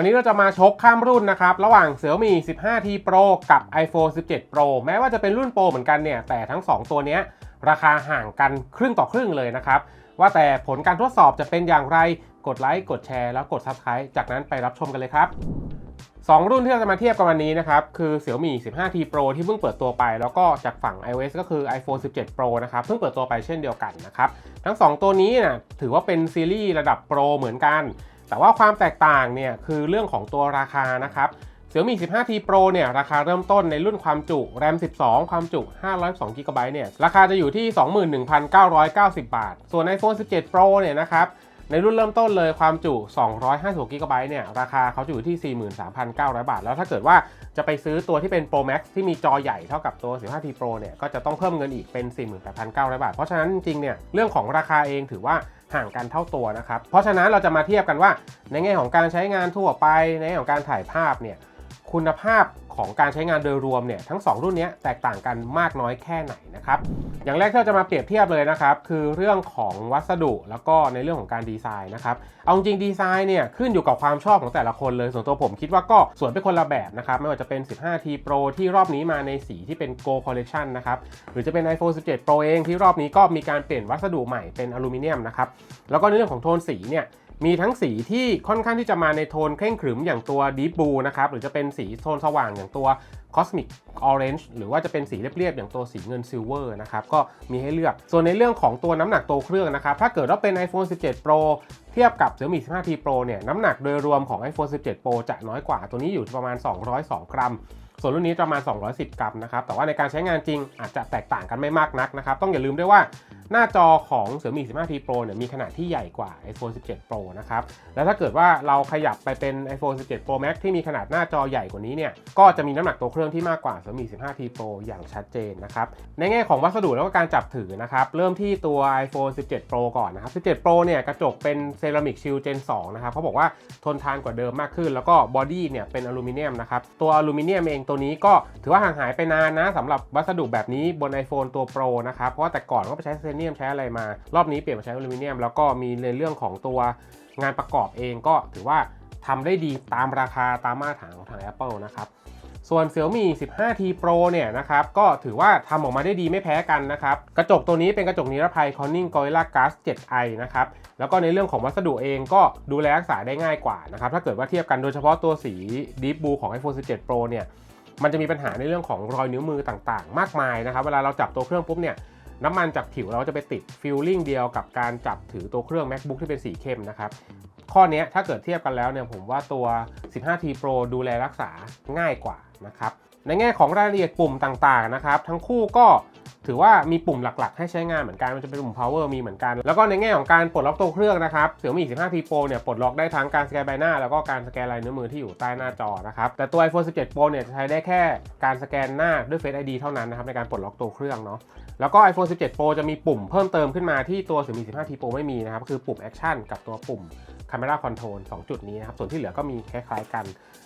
วันนี้เราจะมาชกข้ามรุ่นนะครับ ระหว่าง Xiaomi 15T Pro กับ iPhone 17 Pro แม้ว่าจะเป็นรุ่นโปรเหมือนกันเนี่ย แต่ทั้ง 2 ตัวนี้ราคาห่างกันครึ่งต่อครึ่งเลยนะครับ ว่าแต่ผลการทดสอบจะเป็นอย่างไร กดไลค์ กดแชร์ แล้วกด Subscribe จากนั้นไปรับชมกันเลยครับ2 รุ่นที่เราจะมาเทียบกันวันนี้นะครับ คือ Xiaomi 15T Pro ที่เพิ่งเปิดตัวไป แล้วก็จากฝั่ง iOS ก็คือ iPhone 17 Pro นะครับ เพิ่งเปิดตัวไปเช่นเดียวกันนะครับ ทั้ง 2 ตัวนี้นะถือว่าเป็นซีรีส์ระดับโปรเหมือนกัน แต่ว่าความแตกต่างเนี่ยคือเรื่องของตัวราคานะครับ Xiaomi 15T Pro เนี่ยราคาเริ่มต้นในรุ่นความจุ RAM 12 ความจุ 512 GB เนี่ยราคาจะอยู่ที่ 21,990 บาท ส่วน iPhone 17 Pro เนี่ยนะครับในรุ่นเริ่มต้นเลยความจุ 256 GB เนี่ยราคาเขาจะอยู่ที่ 43,900 บาท แล้วถ้าเกิดว่าจะไปซื้อตัวที่เป็น Pro Max ที่มีจอใหญ่เท่ากับตัว 15T Pro เนี่ยก็จะต้องเพิ่มเงินอีกเป็น 48,900 บาท เพราะฉะนั้นจริงเนี่ยเรื่องของราคาเองถือว่า ห่างกันเท่าตัวนะครับ เพราะฉะนั้นเราจะมาเทียบกันว่า ในแง่ของการใช้งานทั่วไปในแง่ของการถ่ายภาพเนี่ยคุณภาพ ของการใช้งานโดยรวมเนี่ยทั้ง 2 รุ่นนี้แตกต่างกันมากน้อยแค่ไหนนะครับอย่างแรกที่เราจะมาเปรียบเทียบเลยนะครับคือเรื่องของวัสดุแล้วก็ในเรื่องของการดีไซน์นะครับเอาจริงดีไซน์เนี่ยขึ้นอยู่กับความชอบของแต่ละคนเลยส่วนตัวผมคิดว่าก็ส่วนไปคนละแบบนะครับไม่ว่าจะเป็น 15T Pro ที่รอบนี้มาในสีที่เป็น Go Collection นะครับหรือจะเป็น iPhone 17 Pro เองที่รอบนี้ก็มีการเปลี่ยนวัสดุใหม่เป็นอลูมิเนียมนะครับแล้วก็ในเรื่องของโทนสีเนี่ย มีทั้งสีที่ค่อนข้างที่จะมาในโทนเคร่งขรึมอย่างตัว Deep Blue นะครับหรือจะเป็นสีโทนสว่างอย่างตัว Cosmic Orange หรือว่าจะเป็นสีเรียบๆ อย่างตัวสีเงิน Silver นะครับก็มีให้เลือก ส่วนในเรื่องของตัวน้ำหนักตัวเครื่องนะครับ ถ้าเกิดว่าเป็น iPhone 17 Pro เทียบกับ Xiaomi 15T Pro เนี่ยน้ำหนักโดยรวมของ iPhone 17 Pro จะน้อยกว่าตัวนี้อยู่ประมาณ 202 กรัม ส่วนรุ่นนี้ประมาณ 210 กรัมนะครับ แต่ว่าในการใช้งานจริงอาจจะแตกต่างกันไม่มากนักนะครับ ต้องอย่าลืมด้วยว่าหน้าจอของ Xiaomi 15T Pro เนี่ยมีขนาดที่ใหญ่กว่า iPhone 17 Pro นะครับ แล้วถ้าเกิดว่าเราขยับไปเป็น iPhone 17 Pro Max ที่มีขนาดหน้าจอใหญ่กว่านี้เนี่ย ก็จะมีน้ำหนักตัวเครื่องที่มากกว่า Xiaomi 15T Pro อย่างชัดเจนนะครับ ในแง่ของวัสดุแล้วก็การจับถือนะครับ เริ่มที่ตัว iPhone 17 Pro ก่อนนะครับ 17 Pro เนี่ยกระจกเป็นเซรามิกชิล Gen 2นะครับเขาบอกว่าทนทานกว่าเดิมมากขึ้น แล้วก็บอดี้เนี่ยเป็นอลูมิเนียมนะครับ ตัวอลูมิเนียมเองตัวนี้ก็ถือว่าห่างหายไปนานนะสำหรับวัสดุแบบนี้บน iPhone ตัว Pro นะครับเพราะว่าแต่ก่อนก็ไปใช้เทเนียมใช้อะไรมา รอบนี้เปลี่ยนมาใช้อลูมิเนียม แล้วก็มีในเรื่องของตัวงานประกอบเองก็ถือว่าทำได้ดีตามราคาตามมาตรฐานของทาง Apple นะครับส่วน Xiaomi 15T Pro เนี่ยนะครับก็ถือว่าทำออกมาได้ดีไม่แพ้กันนะครับ กระจกตัวนี้เป็นกระจกนิรภัย Corning Gorilla Glass 7i นะครับ แล้วก็ในเรื่องของวัสดุเองก็ดูแลรักษาได้ง่ายกว่านะครับ ถ้าเกิดว่าเทียบกันโดยเฉพาะตัวสี Deep Blue ของ iPhone 17 Pro เนี่ย มันจะมีปัญหาในเรื่องของรอยนิ้วมือต่างๆ มากมายนะครับ เวลาเราจับตัวเครื่องปุ๊บเนี่ยน้ำมันจากผิวเราจะไปติดฟิลลิ่งเดียวกับการจับถือตัวเครื่อง MacBook ที่เป็นสีเข้มนะครับข้อนี้ถ้าเกิดเทียบกันแล้วเนี่ยผมว่าตัว 15T Pro ดูแลรักษาง่ายกว่านะครับ ในแง่ของรายละเอียดปุ่มต่างๆนะครับทั้งคู่ก็ถือว่ามีปุ่มหลักๆ ให้ใช้งานเหมือนกัน มันจะเป็นปุ่ม power มีเหมือนกัน แล้วก็ในแง่ของการปลดล็อกตัวเครื่องนะครับ Xiaomi 15T Pro เนี่ยปลดล็อกได้ทั้งการสแกนใบหน้า แล้วก็การสแกนลายนิ้วมือที่อยู่ใต้หน้าจอนะครับ แต่ตัว iPhone 17 Pro เนี่ยจะใช้ได้แค่การสแกนหน้าด้วย Face ID เท่านั้นนะครับในการปลดล็อกตัวเครื่องเนาะ แล้วก็ iPhone 17 Pro จะมีปุ่มเพิ่มเติมขึ้นมาที่ตัว Xiaomi 15T Pro ไม่มีนะครับ คือปุ่ม Action กับตัวปุ่ม Camera Control 2 จุดนี้นะครับ ส่วนที่เหลือก็มีคล้ายๆกัน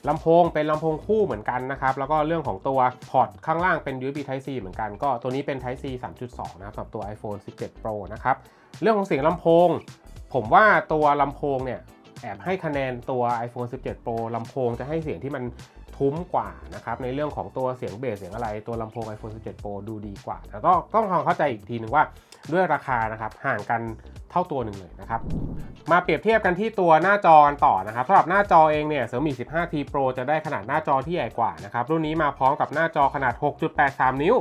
ลำโพงเป็นลำโพงคู่เหมือนกันนะครับ แล้วก็เรื่องของตัวพอร์ตข้างล่างเป็น USB Type C เหมือนกัน ก็ตัวนี้เป็น Type C 3.2 นะครับสำหรับตัว iPhone 17 Pro นะครับ เรื่องของเสียงลำโพง ผมว่าตัวลำโพงเนี่ยแอบให้คะแนนตัว iPhone 17 Pro ลำโพงจะให้เสียงที่มัน ทุ้มกว่านะครับในเรื่องของตัวเสียงเบสเสียงอะไรตัวลำโพง iPhone 17 Pro ดูดีกว่าแต่ต้องต้องลองเข้าใจอีกทีหนึ่งว่าด้วยราคานะครับห่างกันเท่าตัวหนึ่งเลยนะครับมาเปรียบเทียบกันที่ตัวหน้าจอต่อนะครับสำหรับหน้าจอเองเนี่ย Xiaomi 15T Pro จะได้ขนาดหน้าจอที่ใหญ่กว่านะครับรุ่นนี้มาพร้อมกับหน้าจอขนาด 6.83 นิ้ว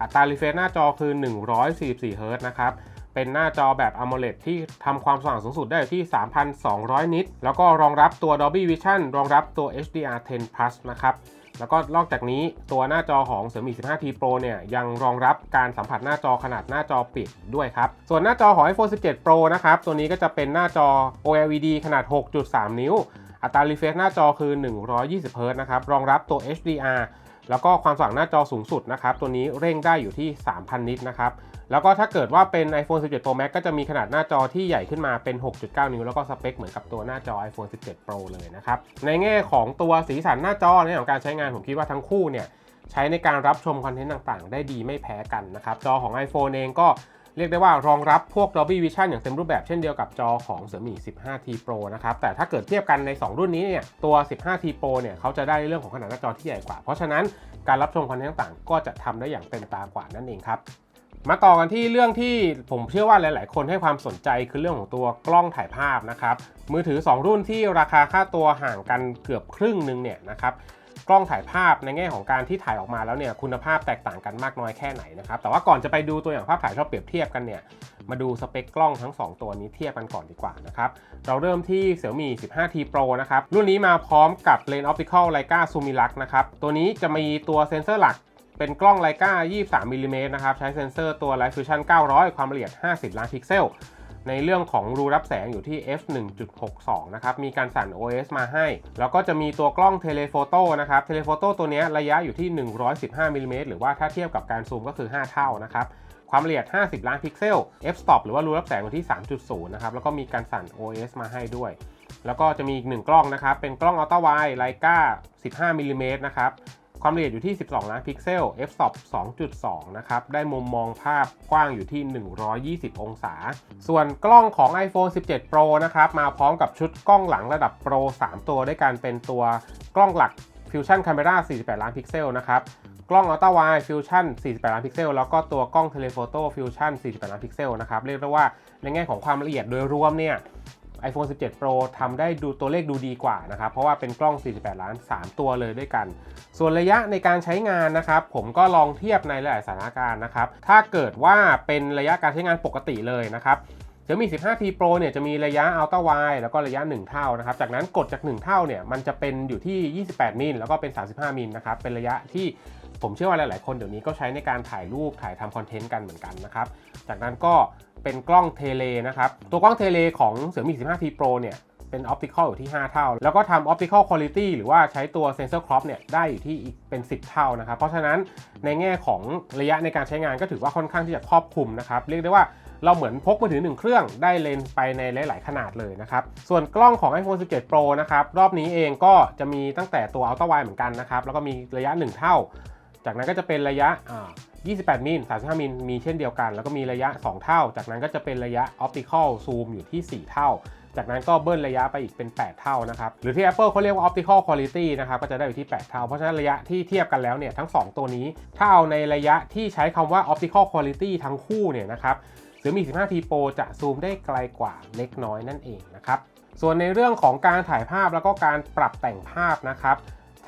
อัตรา refresh หน้าจอคือ 144 Hz นะครับ เป็นหน้าจอแบบ AMOLED ที่ทำความสว่างสูงสุดได้อยู่ที่ 3,200 นิต แล้วก็รองรับตัว Dolby Vision รองรับตัว HDR10 Plus นะครับแล้วก็นอกจากนี้ตัวหน้าจอของ Xiaomi 15T Pro เนี่ยยังรองรับการสัมผัสหน้าจอขนาดหน้าจอปิดด้วยครับ ส่วนหน้าจอของ iPhone 17 Pro นะครับ ตัวนี้ก็จะเป็นหน้าจอ OLED ขนาด 6.3 นิ้ว อัตรา refresh หน้าจอคือ 120 Hz นะครับ รองรับตัว HDR แล้วก็ความสว่างหน้าจอสูงสุดนะครับ ตัวนี้เร่งได้อยู่ที่ 3,000 นิตนะครับ แล้วก็ถ้าเกิดว่าเป็น iPhone 17 Pro Max ก็จะมีขนาดหน้าจอที่ใหญ่ขึ้นมาเป็น 6.9 นิ้ว แล้วก็สเปคเหมือนกับตัวหน้าจอ iPhone 17 Pro เลยนะครับ ในแง่ของตัวสีสันหน้าจอในของการใช้งานผมคิดว่าทั้งคู่เนี่ยใช้ในการรับชมคอนเทนต์ต่างๆ ได้ดีไม่แพ้กันนะครับ จอของ iPhone เองก็ เรียกได้ว่ารองรับพวก Dolby Vision อย่างเต็มรูปแบบเช่นเดียวกับจอของเสือหมี่ 15T Pro นะครับ แต่ถ้าเกิดเทียบกันใน 2 รุ่นนี้เนี่ยตัว 15T Pro เนี่ยเขาจะได้เรื่องของขนาดหน้าจอที่ใหญ่กว่า เพราะฉะนั้นการรับชมคอนเทนต์ต่างก็จะทำได้อย่างเต็มตากว่านั่นเองครับมาต่อกันที่เรื่องที่ผมเชื่อว่าหลาย ๆ คนให้ความสนใจคือเรื่องของตัวกล้องถ่ายภาพนะครับมือถือ 2 รุ่นที่ราคาค่าตัวห่างกันเกือบครึ่งหนึงเนี่ยนะครับ กล้องถ่ายภาพในแง่ของการที่ถ่ายออกมาแล้วเนี่ยคุณภาพแตกต่างกันมากน้อยแค่ไหนนะครับแต่ว่าก่อนจะไปดูตัวอย่างภาพถ่ายเราเปรียบเทียบกันเนี่ยมาดูสเปคกล้องทั้ง 2 ตัวนี้เทียบกันก่อนดีกว่านะครับเราเริ่มที่ Xiaomi 15T Pro นะครับรุ่นนี้มาพร้อมกับเลนส์ Optical Leica Summilux นะครับตัวนี้จะมีตัวเซ็นเซอร์หลักเป็นกล้องไลกา23มิลลิเมตรนะครับใช้เซ็นเซอร์ตัว Light Fusion 900 ความละเอียด 50 ล้านพิกเซล ในเรื่องของรูรับแสงอยู่ที่ f 1.62 นะครับ มีการสั่น OS มาให้ แล้วก็จะมีตัวกล้องเทเลโฟโต้นะครับ เทเลโฟโต้ตัวนี้ระยะอยู่ที่ 115มิลลิเมตรหรือว่าถ้าเทียบกับการซูมก็คือ 5 เท่านะครับ ความละเอียด 50 ล้านพิกเซล f stop หรือว่ารูรับแสงอยู่ที่ 3.0 นะครับ แล้วก็มีการสั่น OS มาให้ด้วย แล้วก็จะมีอีกหนึ่งกล้องนะครับ เป็นกล้องอัลตร้าไวด์ไลกา15มิลลิเมตรนะครับ ความละเอียดอยู่ที่ 12 ล้านพิกเซล f-stop 2.2 นะครับ ได้มุมมองภาพกว้างอยู่ที่ 120 องศา ส่วนกล้องของ iPhone 17 Pro นะครับ มาพร้อมกับชุดกล้องหลังระดับ Pro 3 ตัวด้วยกันเป็นตัวกล้องหลัก Fusion Camera 48 ล้านพิกเซลนะครับกล้อง Ultra Wide Fusion 48 ล้านพิกเซล แล้วก็ตัวกล้อง Telephoto Fusion 48 ล้านพิกเซลนะครับ เรียกได้ว่าในแง่ของความละเอียดโดยรวมเนี่ย iPhone 17 Pro ทำได้ดูตัวเลขดูดีกว่านะครับ เพราะว่าเป็นกล้อง 48 ล้าน 3 ตัวเลยด้วยกัน ส่วนระยะในการใช้งานนะครับ ผมก็ลองเทียบในหลายสถานการณ์นะครับ ถ้าเกิดว่าเป็นระยะการใช้งานปกติเลยนะครับจะมี 15T Pro เนี่ยจะมีระยะ Ultra Wide แล้วก็ระยะ 1 เท่านะครับ จากนั้นกดจาก 1 เท่าเนี่ยมันจะเป็นอยู่ที่ 28 มิลแล้วก็เป็น 35 มิลนะครับ เป็นระยะที่ผมเชื่อว่าหลาย ๆ คนเดี๋ยวนี้ก็ใช้ในการถ่ายรูปถ่ายทำคอนเทนต์กันเหมือนกันนะครับ จากนั้นก็เป็นกล้องเทเลนะครับ ตัวกล้องเทเลของ Xiaomi 15T Pro เนี่ย เป็นออปติคอลอยู่ที่ 5 เท่า แล้วก็ทำออปติคอลคุณภาพหรือว่าใช้ตัวเซนเซอร์ครอปเนี่ย ได้อยู่ที่อีกเป็น 10 เท่านะครับ เพราะฉะนั้นในแง่ของระยะในการใช้งานก็ถือว่าค่อนข้างที่จะครอบคลุมนะครับ เรียกได้ว่าเราเหมือนพกมือถือ 1 เครื่องได้เลนส์ไปในหลาย ๆ ขนาดเลยนะครับ ส่วนกล้องของ iPhone 17 Pro นะครับ รอบนี้เองก็จะมีตั้งแต่ตัว Ultra Wide เหมือนกันนะครับ แล้วก็มีระยะ 1 เท่า จากนั้นก็จะเป็นระยะ 28 มิล 35 มิล มีเช่นเดียวกัน แล้วก็มีระยะ 2 เท่า จากนั้นก็จะเป็นระยะ Optical Zoom อยู่ที่ 4 เท่า จากนั้นก็เบิ้ลระยะไปอีกเป็น 8 เท่านะครับ หรือที่ Apple เขาเรียกว่า Optical Quality นะครับ ก็จะได้อยู่ที่ 8 เท่า เพราะฉะนั้นระยะที่เทียบกันแล้วเนี่ย ทั้ง 2 ตัวนี้ ถ้าเอาในระยะที่ใช้คำว่า Optical Quality ทั้งคู่เนี่ยนะครับเสือมี 15T Pro จะซูมได้ไกลกว่าเล็กน้อยนั่นเองนะครับ ส่วนในเรื่องของการถ่ายภาพแล้วก็การปรับแต่งภาพนะครับ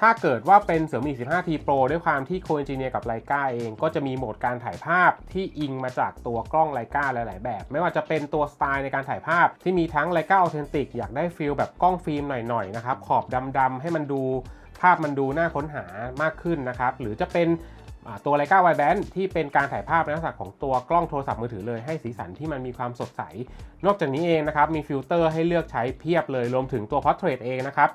ถ้าเกิดว่าเป็นเสือมี 15T Pro ด้วยความที่โค e อนจิเนียกับไลกาเอง ก็จะมีโหมดการถ่ายภาพที่อิงมาจากตัวกล้องไลกาหลาย ๆ แบบ ไม่ว่าจะเป็นตัวสไตล์ในการถ่ายภาพที่มีทั้งไลกาออเทนติกอยากได้ฟิลแบบกล้องฟิล์มหน่อย ๆ นะครับ ขอบดำ ๆ ให้มันดูภาพมันดูน่าค้นหามากขึ้นนะครับ หรือจะเป็นตัวไลกาไวแบนที่เป็นการถ่ายภาพในลักษณะของตัวกล้องโทรศัพท์มือถือเลยให้สีสันที่มันมีความสดใส นอกจากนี้เองนะครับมีฟิลเตอร์ให้เลือกใช้เพียบเลยรวมถึงตัว Portrait เองนะครับ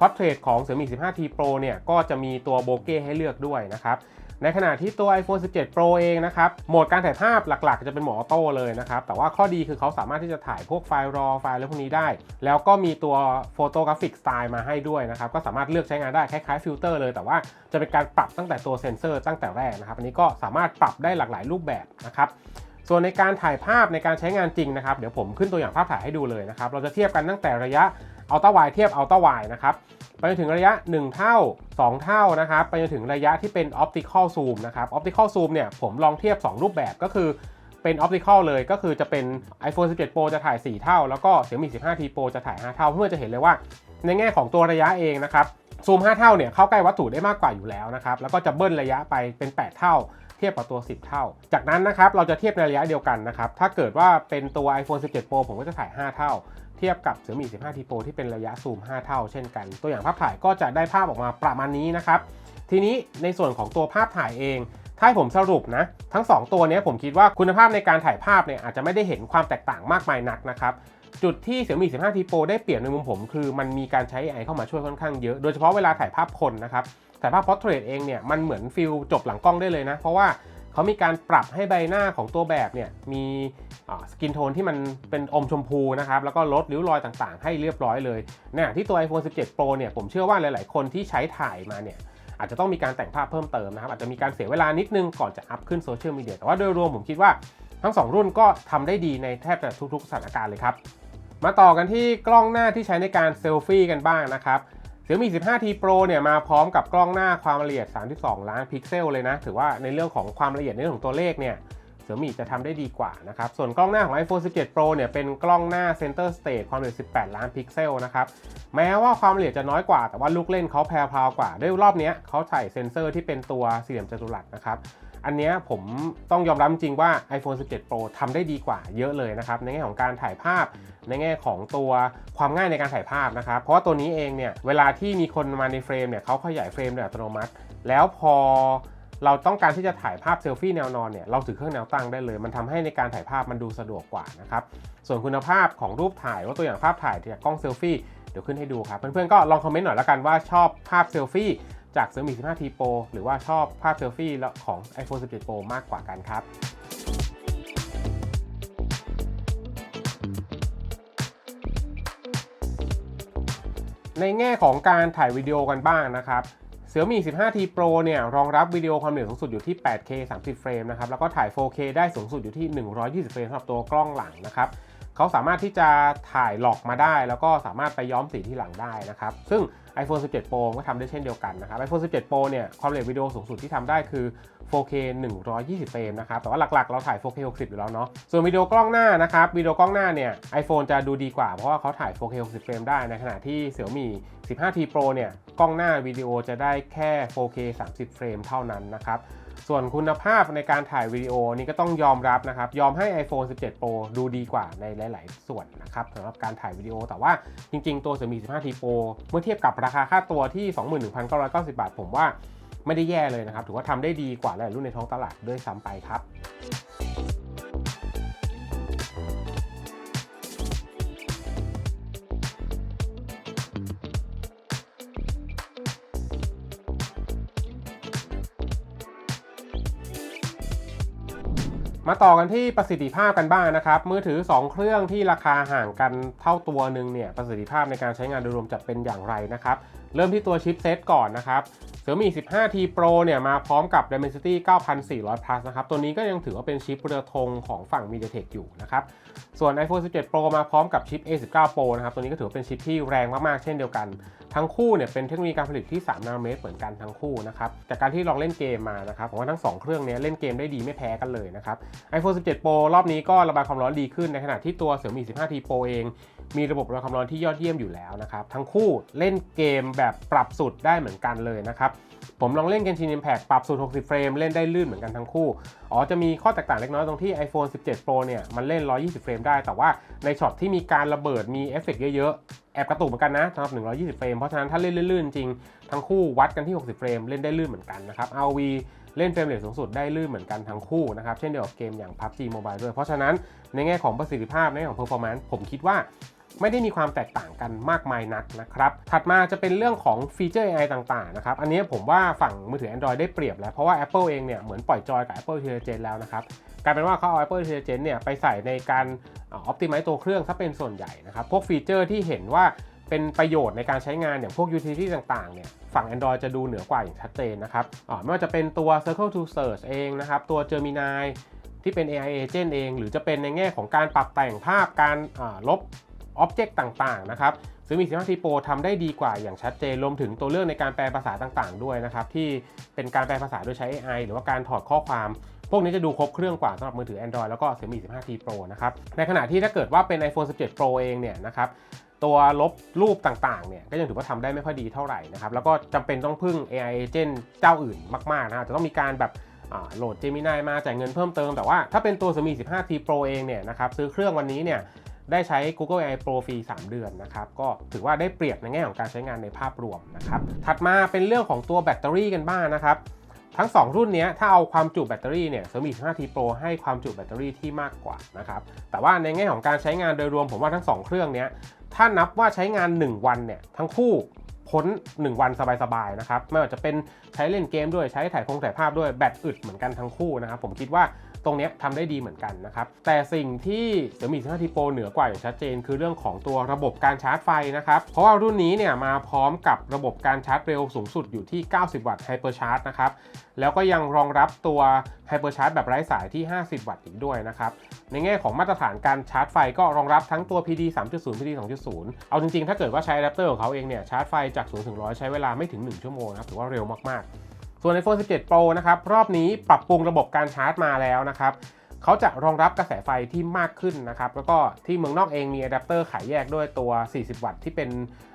Portrait ของ Xiaomi 15T Pro เนี่ยก็จะมีตัวโบเก้ให้เลือกด้วยนะครับในขณะที่ตัว iPhone 17 Pro เองนะครับโหมดการถ่ายภาพหลักๆ จะเป็นโหมดออโต้เลยนะครับ แต่ว่าข้อดีคือเขาสามารถที่จะถ่ายพวกไฟล์รอไฟล์อะไรพวกนี้ได้ แล้วก็มีตัวโฟโตกราฟิกสไตล์มาให้ด้วยนะครับ ก็สามารถเลือกใช้งานได้คล้ายๆฟิลเตอร์เลย แต่ว่าจะเป็นการปรับตั้งแต่ตัวเซนเซอร์ตั้งแต่แรกนะครับ อันนี้ก็สามารถปรับได้หลากหลายรูปแบบนะครับส่วนในการถ่ายภาพในการใช้งานจริงนะครับ เดี๋ยวผมขึ้นตัวอย่างภาพถ่ายให้ดูเลยนะครับ เราจะเทียบกันตั้งแต่ระยะ อัลต้าไวเทียบอัลต้าไวนะครับไปจนถึงระยะ 1 เท่า 2 เท่านะครับไปจนถึงระยะที่เป็น optical zoom นะครับ optical zoom เนี่ยผมลองเทียบ 2 รูปแบบก็คือเป็น optical เลยก็คือจะเป็น iPhone 17 Pro จะถ่าย 4 เท่า แล้วก็ Xiaomi 15T Pro จะถ่าย 5 เท่า เพื่อจะเห็นเลยว่า ในแง่ของตัวระยะเองนะครับซูม 5 เท่าเนี่ยเข้าใกล้วัตถุได้มากกว่าอยู่แล้วนะครับแล้วก็จะเบิ้ลระยะไปเป็น 8 เท่า เทียบกับตัว 10 เท่า จากนั้นนะครับเราจะเทียบในระยะเดียวกันนะครับถ้าเกิดว่าเป็นตัว iPhone 17 Pro ผมก็จะถ่าย 5 เท่า เทียบกับ Xiaomi 15T Pro ที่เป็นระยะซูม 5 เท่าเช่นกัน ตัวอย่างภาพถ่ายก็จะได้ภาพออกมาประมาณนี้นะครับ ทีนี้ในส่วนของตัวภาพถ่ายเองถ้าผมสรุปนะ ทั้ง 2 ตัวนี้ผมคิดว่าคุณภาพในการถ่ายภาพเนี่ยอาจจะไม่ได้เห็นความแตกต่างมากมายนักนะครับ จุดที่ Xiaomi 15T Pro ได้เปรียบในมุมผม คือมันมีการใช้ AI เข้ามาช่วยค่อนข้างเยอะ โดยเฉพาะเวลาถ่ายภาพคนนะครับถ่ายภาพ Portrait เองเนี่ยมันเหมือนฟิลจบหลังกล้องได้เลยนะ เพราะว่า เขามีการปรับให้ใบหน้าของตัวแบบเนี่ยมีสกินโทนที่มันเป็นอมชมพูนะครับแล้วก็ลดริ้วรอยต่างๆ ให้เรียบร้อยเลยเนี่ยที่ตัว iPhone 17 Pro เนี่ยผมเชื่อว่าหลายๆ คนที่ใช้ถ่ายมาเนี่ยอาจจะต้องมีการแต่งภาพเพิ่มเติมนะครับ อาจจะมีการเสียเวลานิดนึงก่อนจะอัพขึ้นโซเชียลมีเดียแต่ว่าโดยรวมผมคิดว่าทั้ง 2 รุ่นก็ทำได้ดีในแทบจะทุกๆ สถานการณ์เลยครับ มาต่อกันที่กล้องหน้าที่ใช้ในการเซลฟี่กันบ้างนะครับ Xiaomi 15T Pro เนี่ยมาพร้อมกับกล้องหน้าความละเอียด 32 ล้านพิกเซลเลยนะ ถือว่าในเรื่องของความละเอียดในเรื่องของตัวเลขเนี่ย Xiaomi จะทำได้ดีกว่านะครับ ส่วนกล้องหน้าของ iPhone 17 Pro เนี่ยเป็นกล้องหน้า Center Stage ความละเอียด 18 ล้านพิกเซลนะครับ แม้ว่าความละเอียดจะน้อยกว่า แต่ว่าลูกเล่นเขาแพรวๆกว่า ด้วยรอบนี้เขาใส่เซ็นเซอร์ที่เป็นตัวสี่เหลี่ยมจัตุรัสนะครับ อันนี้ผมต้องยอมรับจริงว่า iPhone 17 Pro ทำได้ดีกว่าเยอะเลยนะครับ ในแง่ของการถ่ายภาพ ในแง่ของตัวความง่ายในการถ่ายภาพนะครับ เพราะว่าตัวนี้เองเนี่ย เวลาที่มีคนมาในเฟรมเนี่ยเขาขยายเฟรมโดยอัตโนมัติ แล้วพอเราต้องการที่จะถ่ายภาพเซลฟี่แนวนอนเนี่ยเราถือเครื่องแนวตั้งได้เลย มันทำให้ในการถ่ายภาพมันดูสะดวกกว่านะครับ ส่วนคุณภาพของรูปถ่ายว่าตัวอย่างภาพถ่ายจากกล้องเซลฟี่เดี๋ยวขึ้นให้ดูครับ เพื่อนๆก็ลองคอมเมนต์หน่อยแล้วกันว่าชอบภาพเซลฟี่ จาก Xiaomi 15T Pro หรือว่าชอบภาพเซลฟี่ของ iPhone 17 Pro มากกว่ากันครับในแง่ของการถ่ายวิดีโอกันบ้างนะครับ Xiaomi 15T Pro เนี่ยรองรับวิดีโอความเอียดสูงสุดอยู่ที่ 8K 30 เฟรมนะครับ แล้วก็ถ่าย 4K ได้สูงสุดอยู่ที่ 120 เฟรมสำหรับตัวกล้องหลังนะครับ เขาสามารถที่จะถ่ายหลอกมาได้ แล้วก็สามารถไปย้อมสีที่หลังได้นะครับ ซึ่ง iPhone 17 Pro ก็ทำได้เช่นเดียวกันนะครับ iPhone 17 Pro เนี่ยความละเอียดวิดีโอสูงสุดที่ทำได้คือ 4K 120 เฟรมนะครับ แต่ว่าหลักๆ เราถ่าย 4K 60 อยู่แล้วเนาะ ส่วนวิดีโอกล้องหน้านะครับ วิดีโอกล้องหน้าเนี่ย iPhone จะดูดีกว่าเพราะว่าเขาถ่าย 4K 60 เฟรมได้ ในขณะที่ Xiaomi 15T Pro เนี่ย กล้องหน้าวิดีโอจะได้แค่ 4K 30 เฟรมเท่านั้นนะครับ ส่วนคุณภาพในการถ่ายวิดีโอนี่ก็ต้องยอมรับนะครับ ยอมให้ iPhone 17 Pro ดูดีกว่าในหลาย ๆ ส่วนนะครับสำหรับการถ่ายวิดีโอ แต่ว่าจริง ๆ ตัว Xiaomi 15T Pro เมื่อเทียบกับราคาค่าตัวที่ 21,990 บาท ผมว่าไม่ได้แย่เลยนะครับ ถือว่าทำได้ดีกว่าหลายรุ่นในท้องตลาดด้วยซ้ำไปครับ มาต่อกันที่ประสิทธิภาพกันบ้างนะครับ มือถือ 2 เครื่องที่ราคาห่างกันเท่าตัวหนึ่งเนี่ยประสิทธิภาพในการใช้งานโดยรวมจะเป็นอย่างไรนะครับ เริ่มที่ตัวชิปเซตก่อนนะครับ Xiaomi 15T Pro เนี่ยมาพร้อมกับ Dimensity 9400 Plus นะครับ ตัวนี้ก็ยังถือว่าเป็นชิปเรือธงของฝั่ง MediaTek อยู่นะครับ ส่วน iPhone 17 Pro มาพร้อมกับชิป A19 Pro นะครับ ตัวนี้ก็ถือว่าเป็นชิปที่แรงมาก ๆ เช่นเดียวกัน ทั้งคู่เนี่ยเป็นเทคโนโลยีการผลิตที่ 3 นาโนเมตรเหมือนกันทั้งคู่นะครับจากการที่ลองเล่นเกมมานะครับผมว่าทั้ง 2 เครื่องนี้เล่นเกมได้ดีไม่แพ้กันเลยนะครับ iPhone 17 Pro รอบนี้ก็ระบายความร้อนดีขึ้นในขณะที่ตัว Xiaomi 15T Pro เอง มีระบบระบายความร้อนที่ยอดเยี่ยมอยู่แล้วนะครับ ทั้งคู่เล่นเกมแบบปรับสุดได้เหมือนกันเลยนะครับ ผมลองเล่น Genshin Impact ปรับสูตร60 เฟรม เล่นได้ลื่นเหมือนกันทั้งคู่ อ๋อ จะมีข้อแตกต่างเล็กน้อยตรงที่ iPhone 17 Pro เนี่ย มันเล่น 120 เฟรมได้ แต่ว่าในช็อตที่มีการระเบิด มีเอฟเฟกเยอะๆ แอบกระตุกเหมือนกันนะสำหรับ 120 เฟรม เพราะฉะนั้นถ้าเล่นลื่นๆ จริง ทั้งคู่วัดกันที่ 60 เฟรม เล่นได้ลื่นเหมือนกันนะครับ RV เล่นเฟรมเรทสูงสุดได้ลื่นเหมือนกันทั้งคู่นะครับ เช่นเดียวกับเกมอย่าง PUBG Mobile ด้วย เพราะฉะนั้นในแง่ของประสิทธิภาพในแง่ของ performance ผมคิดว่า ไม่ได้มีความแตกต่างกันมากมายนักนะครับ ถัดมาจะเป็นเรื่องของฟีเจอร์ AI ต่างๆนะครับ อันนี้ผมว่าฝั่งมือถือ Android ได้เปรียบแล้ว เพราะว่า Apple เองเนี่ยเหมือนปล่อยจอยกับ Apple Intelligence แล้วนะครับกลายเป็นว่าเขาเอา Apple Intelligence เนี่ยไปใส่ในการออ t i m i z e ตัวเครื่องซะเป็นส่วนใหญ่นะครับ พวกฟีเจอร์ที่เห็นว่าเป็นประโยชน์ในการใช้งานอย่างพวก utility ต่างๆเนี่ยฝั่ง Android จะดูเหนือกว่าอย่างชัดเจนนะครับไม่ว่าจะเป็นตัว Circle to Search เองนะครับตัว Gemini ที่เป็น AI agent เอง หรือจะเป็นในแง่ของการปรับแต่งภาพการลบ อ็อบเจกต์ต่างๆนะครับซึ่งมี 15 t Pro ทำได้ดีกว่าอย่างชัดเจนรวมถึงตัวเรื่องในการแปลภาษาต่างๆ ด้วยนะครับที่เป็นการแปลภาษาโดยใช้ AI หรือว่าการถอดข้อความ พวกนี้จะดูครบเครื่องกว่าสำหรับมือถือ Android แล้วก็ Xiaomi 15T Pro นะครับในขณะที่ถ้าเกิดว่าเป็น iPhone 17 Pro เองเนี่ยนะครับตัวลบรูปต่างๆเนี่ยก็ยังถือว่าทำได้ไม่ค่อยดีเท่าไหร่นะครับแล้วก็จำเป็นต้องพึ่ง AI agent เจ้าอื่นมากๆนะครับจะต้องมีการแบบโหลด Gemini มาจ่ายเงินเพิ่มเติมแต่ว่าถ้าเป็นตัว Xiaomi 15T Pro เองเนี่ยนะครับซื้อเครื่องวันนี้เนี่ย ได้ใช้ Google AI Pro ฟรี 3 เดือนนะครับ ก็ถือว่าได้เปรียบในแง่ของการใช้งานในภาพรวมนะครับ ถัดมาเป็นเรื่องของตัวแบตเตอรี่กันบ้างนะครับ ทั้ง 2 รุ่นนี้ถ้าเอาความจุแบตเตอรี่เนี่ย Xiaomi 15T Pro ให้ความจุแบตเตอรี่ที่มากกว่านะครับ แต่ว่าในแง่ของการใช้งานโดยรวมผมว่าทั้ง 2 เครื่องนี้ถ้านับว่าใช้งาน 1 วันเนี่ยทั้งคู่พ้น 1 วันสบายๆนะครับไม่ว่าจะเป็นใช้เล่นเกมด้วยใช้ถ่ายคงถ่ายภาพด้วยแบตอึดเหมือนกันทั้งคู่นะครับผมคิดว่า ตรงนี้ทำได้ดีเหมือนกันนะครับ แต่สิ่งที่ Xiaomi 15T Pro เหนือกว่าอย่างชัดเจน คือเรื่องของตัวระบบการชาร์จไฟนะครับ เพราะว่ารุ่นนี้เนี่ยมาพร้อมกับระบบการชาร์จเร็วสูงสุดอยู่ที่ 90 วัตต์ Hyper Charge นะครับ แล้วก็ยังรองรับตัว Hyper Charge แบบไร้สายที่ 50 วัตต์อีกด้วยนะครับ ในแง่ของมาตรฐานการชาร์จไฟก็รองรับทั้งตัว PD 3.0 PD 2.0 เอาจริงๆ ถ้าเกิดว่าใช้อะแดปเตอร์ของเขาเองเนี่ยชาร์จไฟจาก0ถึง100 ใช้เวลาไม่ถึง 1 ชั่วโมงนะครับถือว่าเร็วมากๆ ส่วน iPhone 17 Pro นะครับรอบนี้ปรับปรุงระบบการชาร์จมาแล้วนะครับเขาจะรองรับกระแสไฟที่มากขึ้นนะครับแล้วก็ที่เมืองนอกเองมีอะแดปเตอร์ขายแยกด้วยตัว 40 วัตต์ที่เป็น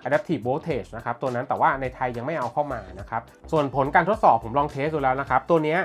Adaptive Voltage นะครับตัวนั้นแต่ว่าในไทยยังไม่เอาเข้ามานะครับส่วนผลการทดสอบผมลองเทสดูแล้วนะครับตัวนี้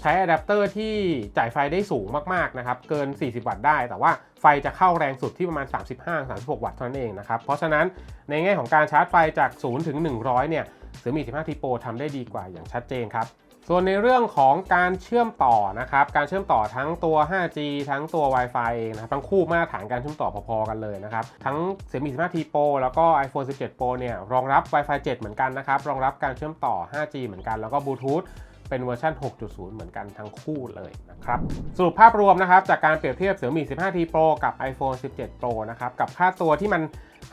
ใช้อะแดปเตอร์ที่จ่ายไฟได้สูงมากๆนะครับเกิน 40 วัตต์ได้ แต่ว่าไฟจะเข้าแรงสุดที่ประมาณ 35-36 วัตต์เท่านั้นเองนะครับเพราะฉะนั้นในแง่ของการชาร์จไฟจาก 0 ถึง 100 เนี่ย Xiaomi 15T Pro ทำได้ดีกว่าอย่างชัดเจนครับ ส่วนในเรื่องของการเชื่อมต่อนะครับ การเชื่อมต่อทั้งตัว 5G ทั้งตัว Wi-Fi เองนะครับทั้งคู่มาตรฐานการเชื่อมต่อพอๆกันเลยนะครับ ทั้ง Xiaomi 15T Pro แล้วก็ iPhone 17 Pro เนี่ยรองรับ Wi-Fi 7 เหมือนกันนะครับ รองรับการเชื่อมต่อ 5G เหมือนกัน แล้วก็ Bluetooth เป็นเวอร์ชัน 6.0 เหมือนกันทั้งคู่เลยนะครับ สรุปภาพรวมนะครับ จากการเปรียบเทียบ Xiaomi 15T Pro กับ iPhone 17 Pro นะครับ กับค่าตัวที่มัน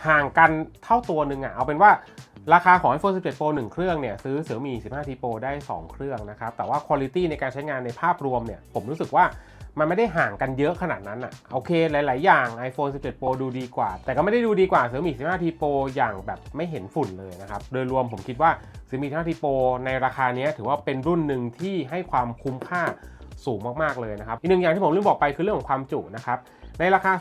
ห่างกันเท่าตัวหนึ่งอะเอาเป็นว่า ราคาของ iPhone 17 Pro 1 เครื่องเนี่ยซื้อ Xiaomi 15T Pro ได้ 2 เครื่องนะครับแต่ว่าคุณภาพในการใช้งานในภาพรวมเนี่ยผมรู้สึกว่ามันไม่ได้ห่างกันเยอะขนาดนั้นอะโอเคหลาย ๆ อย่าง iPhone 17 Pro ดูดีกว่า แต่ก็ไม่ได้ดูดีกว่า Xiaomi 15T Pro อย่างแบบไม่เห็นฝุ่นเลยนะครับ โดยรวมผมคิดว่า Xiaomi 15T Pro ในราคานี้ถือว่าเป็นรุ่นหนึ่งที่ให้ความคุ้มค่าสูงมาก ๆ เลยนะครับ อีกหนึ่งอย่างที่ผมลืมบอกไปคือเรื่องของความจุนะครับ ในราคา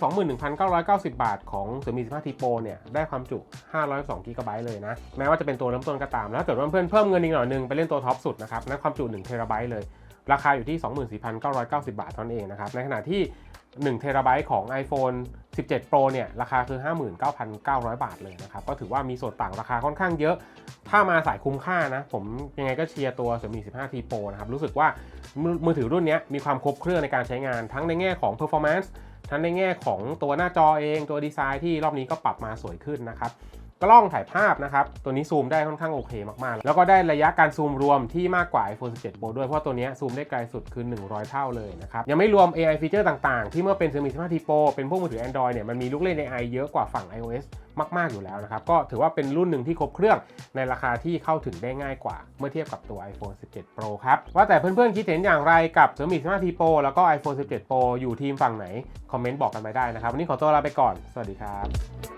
21,990 บาทของ Xiaomi 15T Pro เนี่ย ได้ความจุ512 g b เลยนะ แม้ว่าจะเป็นตัวเริ่มต้นก็ตาม แล้วถ้าเกิดว่าเพื่อนเพิ่มเงินอีกหน่อยนึงไปเล่นตัวท็อปสุดนะครับนั่นความจุ1 t b เลย ราคาอยู่ที่ 24,990 บาทเท่านั้นเองนะครับ ในขณะที่1 t b ของ iPhone 17 Pro เนี่ย ราคาคือ 59,900 บาทเลยนะครับ ก็ถือว่ามีส่วนต่างราคาค่อนข้างเยอะ ถ้ามาสายคุ้มค่านะ ผมยังไงก็เชียร์ตัว Xiaomi 15T Pro นะครับ รู้สึกว่ามือถือรุ่นนี้มีความครบเครื่องในการใช้งานทั้งในแง่ของ performance ทั้งในแง่ของตัวหน้าจอเองตัวดีไซน์ที่รอบนี้ก็ปรับมาสวยขึ้นนะครับ กล้องถ่ายภาพนะครับ ตัวนี้ซูมได้ค่อนข้างโอเคมากๆ แล้วก็ได้ระยะการซูมรวมที่มากกว่า iPhone 17 Pro ด้วย เพราะตัวนี้ซูมได้ไกลสุดคือ 100 เท่าเลยนะครับ ยังไม่รวม AI ฟีเจอร์ต่างๆ ที่เมื่อเป็น Xiaomi 15T Pro เป็นพวกมือถือ Android เนี่ยมันมีลูกเล่น AI เยอะกว่าฝั่ง iOS มาก ๆ อยู่แล้วนะครับ ก็ถือว่าเป็นรุ่นหนึ่งที่ครบเครื่องในราคาที่เข้าถึงได้ง่ายกว่า เมื่อเทียบกับตัว iPhone 17 Pro ครับ ว่าแต่เพื่อนๆ คิดเห็นอย่างไรกับ Xiaomi 15T Pro แล้วก็ iPhone 17 Pro อยู่ทีมฝั่งไหนคอมเมนต์บอกกันไปได้นะครับวันนี้ขอตัวลาไปก่อนสวัสดีครับ